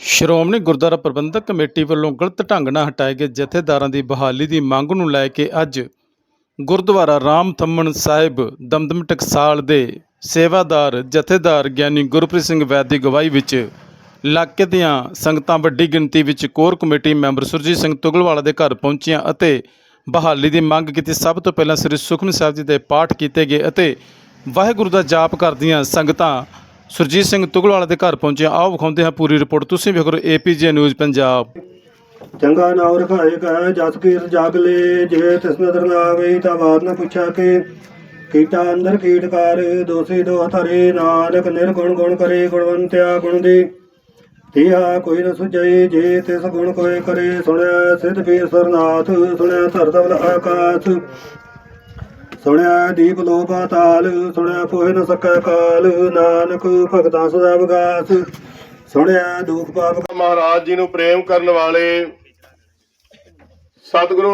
Shiromani Gurdwara Prabandhak committee ਵੱਲੋਂ ਗਲਤ ਢੰਗ ਨਾਲ ਹਟਾਏ ਗਏ ਜਥੇਦਾਰਾਂ ਦੀ ਬਹਾਲੀ ਦੀ ਮੰਗ ਨੂੰ ਲੈ ਕੇ ਅੱਜ ਗੁਰਦੁਆਰਾ ਰਾਮ ਥੰਮਣ ਸਾਹਿਬ ਦਮਦਮ ਟਕਸਾਲ ਦੇ ਸੇਵਾਦਾਰ ਜਥੇਦਾਰ ਗਿਆਨੀ ਗੁਰਪ੍ਰੀਤ ਸਿੰਘ ਵੈਦ ਦੀ ਗਵਾਹੀ ਵਿੱਚ ਇਲਾਕੇ ਦੀਆਂ ਸੰਗਤਾਂ ਵੱਡੀ ਗਿਣਤੀ ਵਿੱਚ core committee member Surjit Singh Tuglwala ਦੇ ਘਰ ਪਹੁੰਚੀਆਂ ਅਤੇ ਬਹਾਲੀ ਦੀ ਮੰਗ ਕੀਤੀ। ਸਭ ਤੋਂ ਪਹਿਲਾਂ ਸ੍ਰੀ ਸੁਖਮਨੀ ਸਾਹਿਬ ਜੀ ਦੇ ਪਾਠ ਕੀਤੇ ਗਏ ਅਤੇ ਵਾਹਿਗੁਰੂ ਦਾ ਜਾਪ ਕਰਦੀਆਂ ਸੰਗਤਾਂ ਸੁਰਜੀਤ ਸਿੰਘ ਤੁਗਲਵਾਲਾ ਦੇ ਘਰ ਪਹੁੰਚੀਆਂ ਆਓ ਵਿਖਾਉਂਦੇ ਹਾਂ ਪੂਰੀ ਰਿਪੋਰਟ। ਤੁਸੀਂ ਵੇਖ ਰਹੇ ਏਪੀਜੇ ਨਿਊਜ਼ ਪੰਜਾਬ। ਚੰਗਾ ਨਾਮ ਰਖਾਏ ਕਹੈ ਜਸ ਕੀਰ ਜਾਗ ਲੈ, ਜੇ ਤਿਸ ਨਦਰ ਨਾ ਆਵੇ ਤਾਂ ਬਾਤ ਨਾ ਪੁੱਛਾ ਕੇ। ਕੀਟਾ ਅੰਦਰ ਕੀਟਕਾਰ ਦੋਸੀ ਦੋ ਹਥਰੇ ਨਾਨਕ ਨਿਰਗੁਣ ਗੁਣ ਕਰੇ, ਗੁਣਵੰਤਿਆ ਗੁਣ ਦੇ। ਤੀਆ ਕੋਈ ਨ ਸੁਝਈ ਜੇ ਤਿਸ ਗੁਣ ਕੋਏ ਕਰੇ ਸੁਣਿਆ ਸਿਧ ਪੀਰ ਸਰਨਾਥ ਸੁਣਿਆ ਧਰਤਵਲ ਆਕਾਸ਼। ਸੁਣਿਆ ਦੀਪ ਲੋ ਪਾਤਾਲ ਸੁਣਿਆ ਪੋਹਿ ਨ ਸਕੈ ਕਾਲ, ਨਾਨਕ ਭਗਤਾਂ ਸਦਾ ਵਿਗਾਸ। ਸੁਣਿਆ ਦੁਖ ਪਾਪ ਮਹਾਰਾਜ ਜੀ ਨੂੰ ਪ੍ਰੇਮ ਕਰਨ ਵਾਲੇ ਸਤਿਗੁਰੂ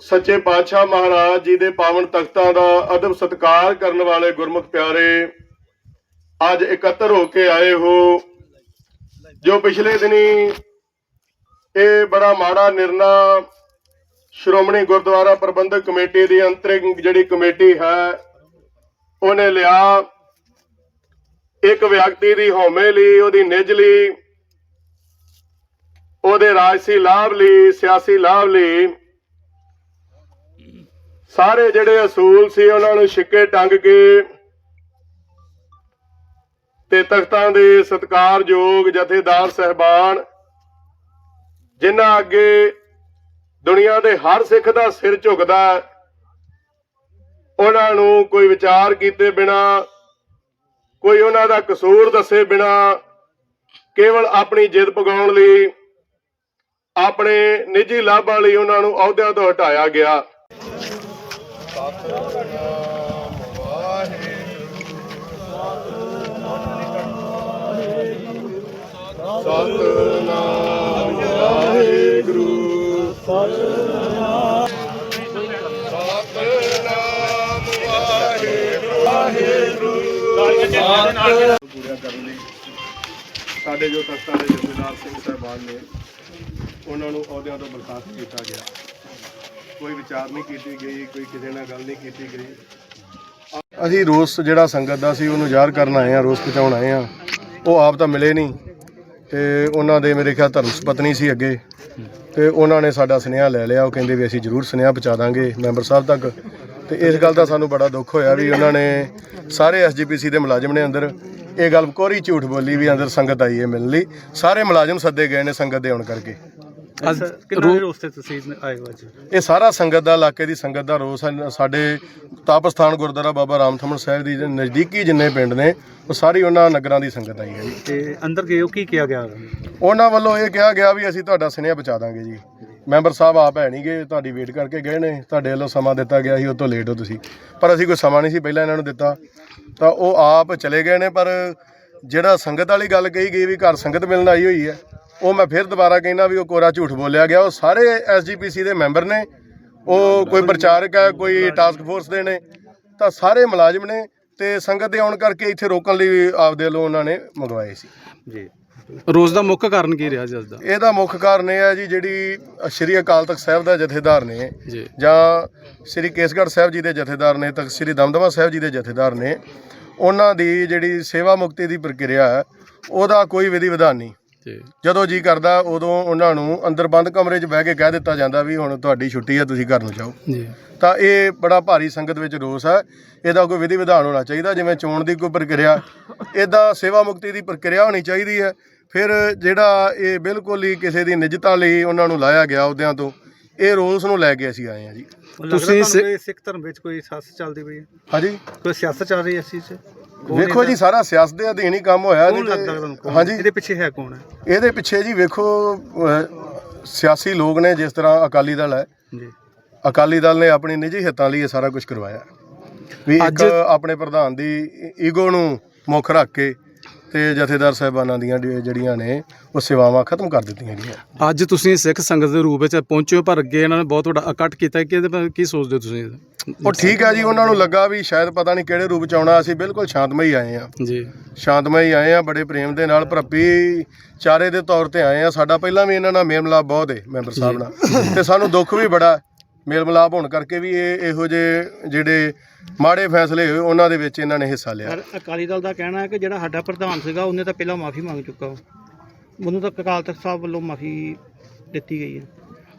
ਸੱਚੇ ਪਾਤਸ਼ਾਹ ਮਹਾਰਾਜ ਜੀ ਦੇ ਪਾਵਨ ਤਖਤਾਂ ਦਾ ਅਦਬ ਸਤਕਾਰ ਕਰਨ ਵਾਲੇ ਗੁਰਮੁਖ ਪਿਆਰੇ, ਅੱਜ ਇਕੱਤਰ ਹੋ ਕੇ ਆਏ ਹੋ, ਜੋ ਪਿਛਲੇ ਦਿਨੀ ਇਹ ਬੜਾ ਮਾੜਾ ਨਿਰਣਾ ਸ਼੍ਰੋਮਣੀ ਗੁਰਦੁਆਰਾ ਪ੍ਰਬੰਧਕ ਕਮੇਟੀ ਦੀ ਅੰਤਰਿਮ ਜਿਹੜੀ ਕਮੇਟੀ ਹੈ, ਉਹਨੇ ਲਿਆ ਇੱਕ ਵਿਅਕਤੀ ਦੀ ਹਉਮੈ ਲਈ, ਉਹਦੀ ਨਿੱਜ ਲਈ, ਉਹਦੇ ਰਾਜਸੀ ਲਾਭ ਲਈ, ਸਿਆਸੀ ਲਾਭ ਲਈ। ਸਾਰੇ ਜਿਹੜੇ ਅਸੂਲ ਸੀ, ਉਹਨਾਂ ਨੂੰ ਛਿੱਕੇ ਟੰਗ ਕੇ ਤੇ ਤਖਤਾਂ ਦੇ ਸਤਕਾਰਯੋਗ ਜਥੇਦਾਰ ਸਹਿਬਾਨ, ਜਿਨ੍ਹਾਂ ਅੱਗੇ ਦੁਨੀਆ ਦੇ ਹਰ ਸਿੱਖ ਦਾ ਸਿਰ ਝੁਕਦਾ ਉਹਨਾਂ ਨੂੰ ਕੋਈ ਵਿਚਾਰ ਕੀਤੇ ਬਿਨਾ ਕੋਈ ਉਹਨਾਂ ਦਾ ਕਸੂਰ ਦੱਸੇ ਬਿਨਾ ਕੇਵਲ ਆਪਣੀ ਜਿੱਦ ਪਗਾਉਣ ਲਈ ਆਪਣੇ ਨਿੱਜੀ ਲਾਭਾਂ ਲਈ ਉਹਨਾਂ ਨੂੰ ਅਹੁਦਿਆਂ ਤੋਂ ਹਟਾਇਆ ਗਿਆ। ਸਤਨਾਮ। ਵਾਹਿਗੁਰੂ ਸਤਨਾਮ ਵਾਹਿਗੁਰੂ ਪੂਰਾ ਕਰਨ ਲਈ ਸਾਡੇ ਜੋ ਤਖਤਾਂ ਦੇ ਜਥੇਦਾਰ ਸਿੰਘ ਸਾਹਿਬਾਨ ਨੇ, ਉਹਨਾਂ ਨੂੰ ਅਹੁਦਿਆਂ ਤੋਂ ਬਰਖਾਸਤ ਕੀਤਾ ਗਿਆ। ਕੋਈ ਵਿਚਾਰ ਨਹੀਂ ਕੀਤੀ ਗਈ, ਕੋਈ ਕਿਸੇ ਨਾਲ ਗੱਲ ਨਹੀਂ ਕੀਤੀ ਗਈ। ਅਸੀਂ ਰੋਸ ਜਿਹੜਾ ਸੰਗਤ ਦਾ ਸੀ, ਉਹਨੂੰ ਜ਼ਾਹਰ ਕਰਨ ਆਏ ਆ ਰੋਸ ਪਹੁੰਚਾਉਣ ਆਏ ਆ ਉਹ ਆਪ ਤਾਂ ਮਿਲੇ ਨਹੀਂ ਤੇ ਉਹਨਾਂ ਦੇ ਮੇਰੇ ਖਿਆਲ ਧਰਮ ਪਤਨੀ ਸੀ ਅੱਗੇ। ਤੇ ਉਹਨਾਂ ਨੇ ਸਾਡਾ ਸੁਨੇਹਾ ਲੈ ਲਿਆ। ਉਹ ਕਹਿੰਦੇ ਵੀ ਅਸੀਂ ਜ਼ਰੂਰ ਸੁਨੇਹਾ ਪਹੁੰਚਾ ਦਾਂਗੇ ਮੈਂਬਰ ਸਾਹਿਬ ਤੱਕ। ਤੇ ਇਸ ਗੱਲ ਦਾ ਸਾਨੂੰ ਬੜਾ ਦੁੱਖ ਹੋਇਆ ਵੀ ਉਹਨਾਂ ਨੇ ਸਾਰੇ ਐਸਜੀਪੀਸੀ ਦੇ ਮੁਲਾਜ਼ਮ ਨੇ ਅੰਦਰ ਇਹ ਗੱਲ ਕੋਰੀ ਝੂਠ ਬੋਲੀ ਵੀ ਅੰਦਰ ਸੰਗਤ ਆਈ ਹੈ ਮਿਲਣ ਲਈ। ਸਾਰੇ ਮੁਲਾਜ਼ਮ ਸੱਦੇ ਗਏ ਨੇ ਸੰਗਤ ਦੇ ਆਉਣ ਕਰਕੇ। ਅੱਜ ਕਿੰਨਾ ਦੇ ਰੋਸ ਤੇ ਤੁਸੀਂ ਆਏ ਹੋ ਅੱਜ? ਇਹ ਸਾਰਾ ਸੰਗਤ ਦਾ ਇਲਾਕੇ ਦੀ ਸੰਗਤ ਦਾ ਰੋਸ ਹੈ। ਸਾਡੇ ਤਾਪਸਥਾਨ ਗੁਰਦੁਆਰਾ ਬਾਬਾ ਰਾਮਥਮਨ ਸਾਹਿਬ ਦੀ ਜਿਹੜੇ ਨਜ਼ਦੀਕੀ ਜਿੰਨੇ ਪਿੰਡ ਨੇ ਉਹ ਸਾਰੀ ਉਹਨਾਂ ਨਗਰਾਂ ਦੀ ਸੰਗਤ ਆਈ ਹੈ ਜੀ। ਤੇ ਅੰਦਰ ਗਏ ਹੋ ਕੀ ਕਿਹਾ ਗਿਆ? ਉਹਨਾਂ ਵੱਲੋਂ ਇਹ ਕਿਹਾ ਗਿਆ ਵੀ ਅਸੀਂ ਤੁਹਾਡਾ ਸੁਨੇਹਾ ਪਹੁੰਚਾ ਦਾਂਗੇ ਜੀ। ਮੈਂਬਰ ਸਾਹਿਬ ਆਪ ਹੈ ਨਹੀਂ ਗਏ ਤੁਹਾਡੀ ਵੇਟ ਕਰਕੇ ਗਏ ਨੇ ਤੁਹਾਡੇ ਵੱਲੋਂ ਸਮਾਂ ਦਿੱਤਾ ਗਿਆ ਸੀ ਉਹ ਤੋਂ ਲੇਟ ਹੋ ਤੁਸੀਂ। ਪਰ ਅਸੀਂ ਕੋਈ ਸਮਾਂ ਨਹੀਂ ਸੀ ਪਹਿਲਾਂ ਇਹਨਾਂ ਨੂੰ ਦਿੱਤਾ। ਤਾਂ ਉਹ ਆਪ ਚਲੇ ਗਏ ਨੇ ਪਰ ਜਿਹੜਾ ਸੰਗਤ ਵਾਲੀ ਗੱਲ ਕਹੀ ਗਈ ਵੀ ਘਰ ਸੰਗਤ ਮਿਲਣ ਆਈ ਹੋਈ ਹੈ ਉਹ ਮੈਂ ਫਿਰ ਦੁਬਾਰਾ ਕਹਿੰਦਾ ਵੀ ਉਹ ਕੋਰਾ ਝੂਠ ਬੋਲਿਆ ਗਿਆ ਉਹ ਸਾਰੇ ਐਸਜੀਪੀਸੀ ਦੇ ਮੈਂਬਰ ਨੇ ਉਹ ਕੋਈ ਪ੍ਰਚਾਰਕ ਹੈ ਕੋਈ ਟਾਸਕ ਫੋਰਸ ਦੇ ਨੇ ਤਾਂ ਸਾਰੇ ਮੁਲਾਜ਼ਮ ਨੇ ਤੇ ਸੰਗਤ ਦੇ ਆਉਣ ਕਰਕੇ ਇੱਥੇ ਰੋਕਣ ਲਈ ਆਪਦੇ ਵੱਲੋਂ ਉਹਨਾਂ ਨੇ ਮੰਗਵਾਏ ਸੀ। ਜੀ। ਰੋਜ਼ ਦਾ ਮੁੱਖ ਕਾਰਨ ਕੀ ਰਿਹਾ ਜੀ ਅੱਜ ਦਾ? ਇਹਦਾ ਮੁੱਖ ਕਾਰਨ ਇਹ ਹੈ ਜੀ ਜਿਹੜੀ ਸ਼੍ਰੀ ਅਕਾਲ ਤਖਤ ਸਾਹਿਬ ਦਾ ਜਥੇਦਾਰ ਨੇ ਜੀ। ਸ਼੍ਰੀ ਕੇਸਗੜ੍ਹ ਸਾਹਿਬ ਜੀ ਦੇ ਜਥੇਦਾਰ ਨੇ ਤਖਤ ਸ਼੍ਰੀ ਦਮਦਮਾ ਸਾਹਿਬ ਜੀ ਦੇ ਜਥੇਦਾਰ ਨੇ ਉਹਨਾਂ ਦੀ ਜਿਹੜੀ ਸੇਵਾ ਮੁਕਤੀ ਦੀ ਪ੍ਰਕਿਰਿਆ ਹੈ ਉਹਦਾ ਕੋਈ ਵਿਧੀ ਵਿਧਾਨ ਨਹੀਂ। ਜਦੋਂ ਜੀ ਕਰਦਾ ਉਦੋਂ ਉਹਨਾਂ ਨੂੰ ਅੰਦਰ ਬੰਦ ਕਮਰੇ 'ਚ ਬਹਿ ਕੇ ਕਹਿ ਦਿੱਤਾ ਜਾਂਦਾ ਵੀ ਹੁਣ ਤੁਹਾਡੀ ਛੁੱਟੀ ਹੈ ਤੁਸੀਂ ਘਰ ਨੂੰ ਜਾਓ। ਜੀ। ਤਾਂ ਇਹ ਬੜਾ ਭਾਰੀ ਸੰਗਤ ਵਿੱਚ ਰੋਸ ਹੈ। ਇਹਦਾ ਕੋਈ ਵਿਧੀ ਵਿਧਾਨ ਹੋਣਾ ਚਾਹੀਦਾ ਜਿਵੇਂ ਚੋਣ ਦੀ ਕੋਈ ਪ੍ਰਕਿਰਿਆ ਇਹਦਾ ਸੇਵਾ ਮੁਕਤੀ ਦੀ ਪ੍ਰਕਿਰਿਆ ਹੋਣੀ ਚਾਹੀਦੀ ਹੈ। ਫਿਰ ਜਿਹੜਾ ਇਹ ਬਿਲਕੁਲ ਹੀ ਕਿਸੇ ਦੀ ਨਿਜਤਾ ਲਈ ਉਹਨਾਂ ਨੂੰ ਲਾਇਆ ਗਿਆ ਅਹੁਦਿਆਂ ਤੋਂ ਇਹ ਰੋਸ ਨੂੰ ਲੈ ਕੇ ਅਸੀਂ ਆਏ ਹਾਂ ਜੀ। ਤੁਸੀਂ ਸਿੱਖ ਧਰਮ ਵਿੱਚ ਕੋਈ ਸਿਆਸਤ ਚੱਲਦੀ ਪਈ ਹੈ? ਹਾਂਜੀ। ਕੋਈ ਸਿਆਸਤ ਚੱਲ ਰਹੀ ਹੈ ਇਸ ਚੀਜ਼ 'ਚ? ਵੇਖੋ ਜੀ ਸਾਰਾ ਸਿਆਸਤ ਦੇ ਅਧੀਨ ਹੀ ਕੰਮ ਹੋਇਆ ਕੌਣ ਨਹੀਂ ਲੱਗਦਾ ਤੇ- ਤੁਹਾਨੂੰ? ਕੌਣ? ਹਾਂਜੀ। ਇਹਦੇ ਪਿੱਛੇ ਹੈ ਕੌਣ? ਹੈ ਇਹਦੇ ਪਿੱਛੇ ਜੀ ਵੇਖੋ ਅਹ, ਸਿਆਸੀ ਲੋਕ ਨੇ ਜਿਸ ਤਰ੍ਹਾਂ ਅਕਾਲੀ ਦਲ ਹੈ। ਜੀ। ਅਕਾਲੀ ਦਲ ਨੇ ਆਪਣੀ ਨਿੱਜੀ ਹਿੱਤਾਂ ਲਈ ਇਹ ਸਾਰਾ ਕੁਝ ਕਰਵਾਇਆ। ਵੀ ਇੱਕ ਅੱਜ- ਆਪਣੇ ਪ੍ਰਧਾਨ ਦੀ ਈਗੋ ਨੂੰ ਮੁੱਖ ਰੱਖ ਕੇ ਤੇ ਜਥੇਦਾਰ ਸਾਹਿਬਾਨਾਂ ਦੀਆਂ ਜਿਹੜੀਆਂ ਨੇ ਉਹ ਸੇਵਾਵਾਂ ਖਤਮ ਕਰ ਦਿੱਤੀਆਂ ਗਈਆਂ। ਅੱਜ ਤੁਸੀਂ ਸਿੱਖ ਸੰਗਤ ਦੇ ਰੂਪ ਵਿੱਚ ਪਹੁੰਚੇ ਹੋ ਪਰ ਅੱਗੇ ਇਹਨਾਂ ਨੇ ਬਹੁਤ ਵੱਡਾ ਇਕੱਠ ਕੀਤਾ ਬਾਰੇ ਕੀ ਸੋਚਦੇ ਹੋ ਤੁਸੀਂ ਉਹ ਠੀਕ ਹੈ ਜੀ ਉਹਨਾਂ ਨੂੰ ਲੱਗਾ ਵੀ ਸ਼ਾਇਦ ਪਤਾ ਨਹੀਂ ਕਿਹੜੇ ਰੂਪ ਚ ਆਉਣਾ ਅਸੀਂ ਬਿਲਕੁਲ ਸ਼ਾਂਤਮਈ ਆਏ ਆ ਜੀ। ਸ਼ਾਂਤਮਈ ਆਏ ਆ ਬੜੇ ਪ੍ਰੇਮ ਦੇ ਨਾਲ ਭਰਪੀ ਚਾਰੇ ਦੇ ਤੌਰ ਤੇ ਆਏ ਆ ਸਾਡਾ ਪਹਿਲਾਂ ਵੀ ਇਹਨਾਂ ਨਾਲ ਮੇਲ ਮਿਲਾਪ ਬਹੁਤ ਹੈ ਮੈਂਬਰ ਸਾਹਿਬ ਨਾਲ। ਤੇ ਸਾਨੂੰ ਦੁੱਖ ਵੀ ਬੜਾ। ਮੇਲ ਮਿਲਾਪ ਹੋਣ ਕਰਕੇ ਵੀ ਇਹ ਇਹੋ ਜਿਹੇ ਜਿਹੜੇ ਮਾੜੇ ਫੈਸਲੇ ਹੋਏ ਉਹਨਾਂ ਦੇ ਵਿੱਚ ਇਹਨਾਂ ਨੇ ਹਿੱਸਾ ਲਿਆ। ਪਰ ਅਕਾਲੀ ਦਲ ਦਾ ਕਹਿਣਾ ਹੈ ਕਿ ਜਿਹੜਾ ਸਾਡਾ ਪ੍ਰਧਾਨ ਸੀਗਾ ਉਹਨੇ ਤਾਂ ਪਹਿਲਾਂ ਮਾਫੀ ਮੰਗ ਚੁੱਕਾ। ਉਹਨੂੰ ਤਾਂ ਅਕਾਲ ਤਖਤ ਸਾਹਿਬ ਵੱਲੋਂ ਮਾਫੀ ਦਿੱਤੀ ਗਈ ਹੈ।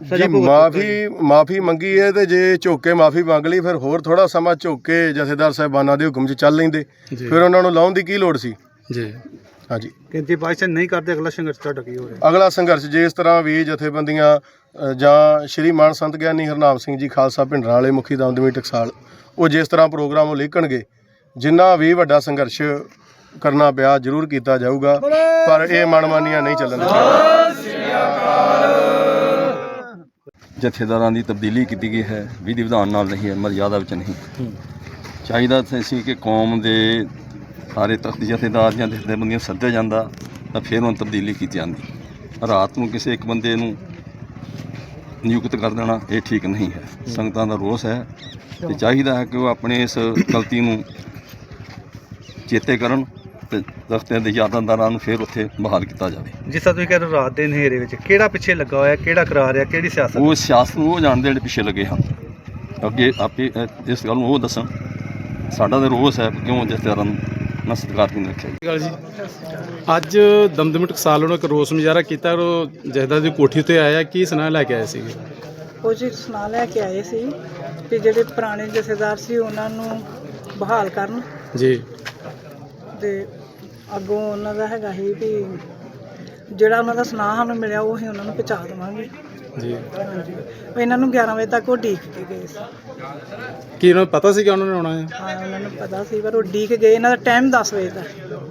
ਜੀ ਮਾਫੀ ਮਾਫੀ ਮੰਗੀ ਹੈ ਤੇ ਜੇ ਝੁੱਕ ਕੇ ਮਾਫੀ ਮੰਗ ਲਈ ਫਿਰ ਹੋਰ ਥੋੜਾ ਸਮਾਂ ਝੁੱਕ ਕੇ ਜਥੇਦਾਰ ਸਾਹਿਬਾਨਾਂ ਦੇ ਹੁਕਮ 'ਚ ਚੱਲ ਲੈਂਦੇ। ਜੀ। ਫਿਰ ਉਹਨਾਂ ਨੂੰ ਲਾਉਣ ਦੀ ਕੀ ਲੋੜ ਸੀ? ਜੀ। ਹਾਂਜੀ। ਕਿ ਜੇ ਬਾਈ ਚਾਂਸ ਨਹੀਂ ਕਰਦੇ ਅਗਲਾ ਸੰਘਰਸ਼ ਤੁਹਾਡਾ ਕੀ ਹੋਵੇਗਾ ਅਗਲਾ ਸੰਘਰਸ਼ ਜੇ ਇਸ ਤਰ੍ਹਾਂ ਵੀ ਜਥੇਬੰਦੀਆਂ ਅ, ਜਾਂ ਸ਼੍ਰੀ ਮਾਨ ਸੰਤ ਗਿਆਨੀ ਹਰਨਾਮ ਸਿੰਘ ਜੀ ਖਾਲਸਾ ਭਿੰਡਰਾਂ ਵਾਲੇ ਮੁਖੀ ਦਮਦਮੀ ਟਕਸਾਲ ਉਹ ਜਿਸ ਤਰ੍ਹਾਂ ਪ੍ਰੋਗਰਾਮ ਉਲੀਕਣਗੇ ਜਿੰਨਾ ਵੀ ਵੱਡਾ ਸੰਘਰਸ਼ ਕਰਨਾ ਪਿਆ ਜ਼ਰੂਰ ਕੀਤਾ ਜਾਊਗਾ ਪਰ ਇਹ ਮਨਮਾਨੀਆਂ ਨਹੀਂ ਚੱਲਣ ਦਿੱਤੀਆਂ ਜਥੇਦਾਰਾਂ ਦੀ ਤਬਦੀਲੀ ਕੀਤੀ ਗਈ ਹੈ, ਵਿਧੀ ਵਿਧਾਨ ਨਾਲ ਨਹੀਂ ਹੈ ਮਰਜ਼ਾਦਾ ਵਿੱਚ ਨਹੀਂ। ਚਾਹੀਦਾ ਸੀ ਕਿ ਕੌਮ ਦੇ ਸਾਰੇ ਤਖਤ ਜਥੇਦਾਰ ਜਾਂ ਜਥੇਬੰਦੀਆਂ ਸੱਦਿਆ ਜਾਂਦਾ, ਤਾਂ ਫਿਰ ਉਹਨਾਂ ਤਬਦੀਲੀ ਕੀਤੀ ਜਾਂਦੀ। ਰਾਤ ਨੂੰ ਕਿਸੇ ਇੱਕ ਬੰਦੇ ਨੂੰ ਨਿਯੁਕਤ ਕਰ ਦੇਣਾ, ਇਹ ਠੀਕ ਨਹੀਂ ਹੈ। ਸੰਗਤਾਂ ਦਾ ਰੋਸ ਹੈ ਤੇ ਚਾਹੀਦਾ ਹੈ ਕਿ ਉਹ ਆਪਣੇ ਇਸ ਗਲਤੀ ਨੂੰ ਚੇਤੇ ਕਰਨ ਤੇ ਦੇ ਯਾਦਾਂਦਾਰਾਂ ਨੂੰ ਫਿਰ ਉੱਥੇ ਬਹਾਲ ਕੀਤਾ ਜਾਵੇ। ਜਿਸ ਤਰ੍ਹਾਂ ਤੁਸੀਂ ਕਹਿੰਦੇ ਹੋ ਰਾਤ ਦੇ ਹਨੇਰੇ ਵਿੱਚ ਕਿਹੜਾ ਪਿੱਛੇ ਲੱਗਾ ਹੋਇਆ ਕਿਹੜਾ ਕਰਾ ਰਿਹਾ ਕਿਹੜੀ ਸਿਆਸਤ? ਉਹ ਸਿਆਸਤ ਨੂੰ ਉਹ ਜਾਣਦੇ ਜਿਹੜੇ ਪਿੱਛੇ ਲੱਗੇ ਹਨ। ਅੱਗੇ ਆਪੇ ਅ, ਇਸ ਗੱਲ ਨੂੰ ਉਹ ਦੱਸਣ ਸਾਡਾ ਤਾਂ ਰੋਸ ਹੈ ਕਿਉਂ ਜਥੇਦਾਰਾਂ ਨੂੰ ਨਾ ਸਤਿਕਾਰ ਨਹੀਂ ਰੱਖਿਆ ਗੱਲ ਜੀ? ਅੱਜ ਦਮਦਮੀ ਟਕਸਾਲ ਨੂੰ ਇੱਕ ਰੋਸ ਮੁਜ਼ਾਹਰਾ ਕੀਤਾ ਔਰ ਉਹ ਜਹਦਾ ਦੀ ਕੋਠੀ ਤੇ ਆਇਆ ਕੀ ਸੁਣਾ ਲੈ ਕੇ ਆਏ ਸੀਗੇ? ਉਹ ਜੀ ਸੁਣਾ ਲੈ ਕੇ ਆਏ ਸੀ ਕਿ ਜਿਹੜੇ ਪੁਰਾਣੇ ਜਥੇਦਾਰ ਸੀ ਉਹਨਾਂ ਨੂੰ ਬਹਾਲ ਕਰਨ ਜੀ। ਤੇ ਅੱਗੋਂ ਉਹਨਾਂ ਦਾ ਹੈਗਾ ਸੀ ਵੀ ਜਿਹੜਾ ਉਹਨਾਂ ਦਾ ਸੁਨਾਹ ਸਾਨੂੰ ਮਿਲਿਆ ਉਹ ਹੀ ਉਹਨਾਂ ਨੂੰ ਪਹੁੰਚਾ ਦੇਵਾਂਗੇ। ਜੀ। ਹਾਂਜੀ। ਉਹ ਇਹਨਾਂ ਨੂੰ 11 ਵਜੇ ਤੱਕ ਉਹ ਡੀਕ ਕੇ ਗਏ ਸੀ। ਕੀ ਉਹਨਾਂ ਨੂੰ ਪਤਾ ਸੀ ਕਿ ਉਹਨਾਂ ਨੇ ਆਉਣਾ ਹੈ? ਹਾਂ ਉਹਨਾਂ ਨੂੰ ਪਤਾ ਸੀ ਪਰ ਉਹ ਡੀਕ ਗਏ ਇਹਨਾਂ ਦਾ ਟਾਈਮ 10 ਵਜੇ ਦਾ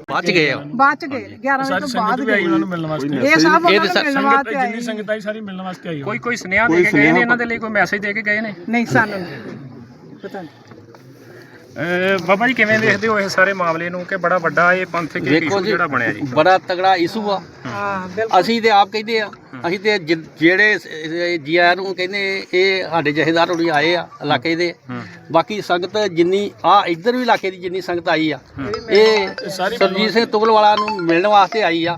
ਬਾਅਦ ਚ ਗਏ ਬਾਅਦ ਚ ਗਏ 11 ਵਜੇ ਤੋਂ ਬਾਅਦ ਗਏ। ਉਹਨਾਂ ਨੂੰ ਮਿਲਣ ਵਾਸਤੇ। ਇਹ ਸਭ ਉਹਨਾਂ ਨੂੰ ਮਿਲਣ ਵਾਸਤੇ ਆਏ ਜਿੰਨੀ ਸੰਗਤ ਕੋਈ ਕੋਈ ਸੁਨੇਹਾ ਦੇ ਕੇ ਗਏ ਨੇ ਇਹਨਾਂ ਦੇ ਲਈ ਕੋਈ ਮੈਸੇਜ ਦੇ ਕੇ ਗਏ ਨੇ? ਨਹੀਂ ਸਾਨੂੰ ਨਹੀਂ। ਪਤਾ ਨਹੀਂ ਬਾਬਾ ਜੀ ਕਿਵੇਂ ਦੇਖਦੇ ਹੋ ਇਹ ਸਾਰੇ ਮਾਮਲੇ ਨੂੰ ਕਿ ਬੜਾ ਵੱਡਾ ਇਹ ਪੰਥਕ ਇਸ਼ੂ ਜਿਹੜਾ ਬਣਿਆ ਜੀ? ਬੜਾ ਤਗੜਾ ਇਸ਼ੂ ਆ। ਹਾਂ ਬਿਲਕੁਲ। ਅਸੀਂ ਤੇ ਆਪ ਕਹਿੰਦੇ ਆ ਅਸੀਂ ਤੇ ਜਿ- ਜਿਹੜੇ ਜੀਆਰ ਨੂੰ ਕਹਿੰਦੇ ਇਹ ਸਾਡੇ ਜਥੇਦਾਰ ਹੁਣੀ ਆਏ ਆ ਇਲਾਕੇ ਦੇ। ਬਾਕੀ ਸੰਗਤ ਜਿੰਨੀ ਆ ਇੱਧਰ ਵੀ ਇਲਾਕੇ ਦੀ ਜਿੰਨੀ ਸੰਗਤ ਆਈ ਆ। ਇਹ ਸਰਜੀਤ ਸਿੰਘ ਤੁਗਲ ਵਾਲਾ ਨੂੰ ਮਿਲਣ ਵਾਸਤੇ ਆਈ ਆ।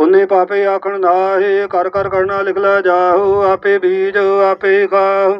ਪੁੰਨੇ ਪਾਪੇ ਆਖਣ ਨਾਹੀ ਕਰ ਕਰ ਕਰਨਾ ਲਿਖ ਲੈ ਜਾਹੂ ਆਪੇ ਬੀਜ ਆਪੇ ਖਾਹੂ।